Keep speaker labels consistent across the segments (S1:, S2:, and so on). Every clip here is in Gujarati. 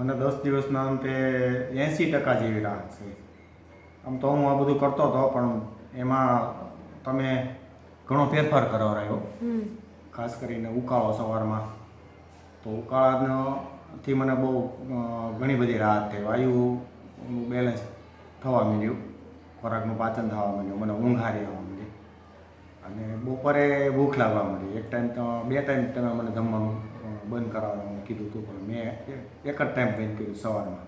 S1: મને દસ દિવસના અંતે એંસી ટકા જેવી રાહત છે. આમ તો હું આ બધું કરતો હતો પણ એમાં તમે ઘણો ફેરફાર કરવા
S2: રહ્યો.
S1: ખાસ કરીને ઉકાળો સવારમાં. તો ઉકાળાથી મને બહુ ઘણી બધી રાહત થઈ. વાયુનું બેલેન્સ થવા માંડ્યું. ખોરાકનું પાચન થવા માંડ્યું. મને ઊંઘ હારી આવવા માંડી. અને બપોરે ભૂખ લાગવા માંડી. એક ટાઈમ તો બે ટાઈમ તમે મને જમવાનું બંધ કરાવવાનું કીધું હતું પણ મેં એક જ ટાઈમ બંધ કર્યું સવારમાં.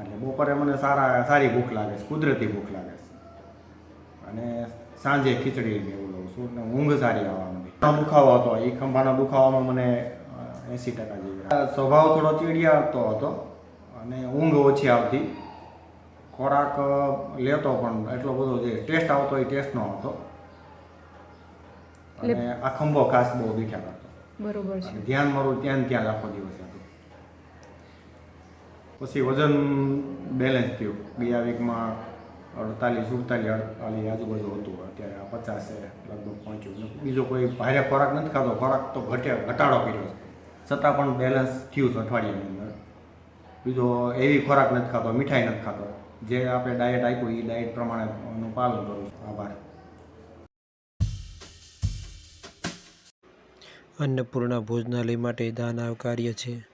S1: એટલે બપોરે મને સારા સારી ભૂખ લાગે છે કુદરતી ભૂખ લાગે છે. અને સાંજે ખીચડી એવું લઉં છું ને ઊંઘ સારી આવવા માંડી. દુખાવો હતો. એ ખંભાના દુખાવામાં મને એંસી ટકા જેવી સ્વભાવ થોડો ચીડિયાતો હતો અને ઊંઘ ઓછી આવતી. ખોરાક લેતો પણ એટલો બધો જે ટેસ્ટ આવતો એ ટેસ્ટ નો હતો અને આ ખંભો ખાસ બહુ દુખ્યા કરતો.
S2: બરોબર છે.
S1: ધ્યાન મારું ત્યાં ત્યાં જ આખો દિવસ હતું. પછી વજન બેલેન્સ થયું. ગયા વીકમાં અડતાલીસ, સુડતાલીસ અડતાલીસ આજુબાજુ હતું. અત્યારે આ પચાસે લગભગ પહોંચ્યું. બીજો કોઈ ભારે ખોરાક નથી ખાતો. ખોરાક તો ઘટે, ઘટાડો કર્યો છે. છતાં પણ બેલેન્સ થયું છે અઠવાડિયાની અંદર. બીજો એવી ખોરાક નથી ખાતો, મીઠાઈ નથી ખાતો. જે આપણે ડાયટ આપ્યું, એ ડાયટ પ્રમાણે એનું પાલન કરું છું. આભાર.
S3: અન્નપૂર્ણા ભોજનાલય માટે દાન આવકાર્ય છે.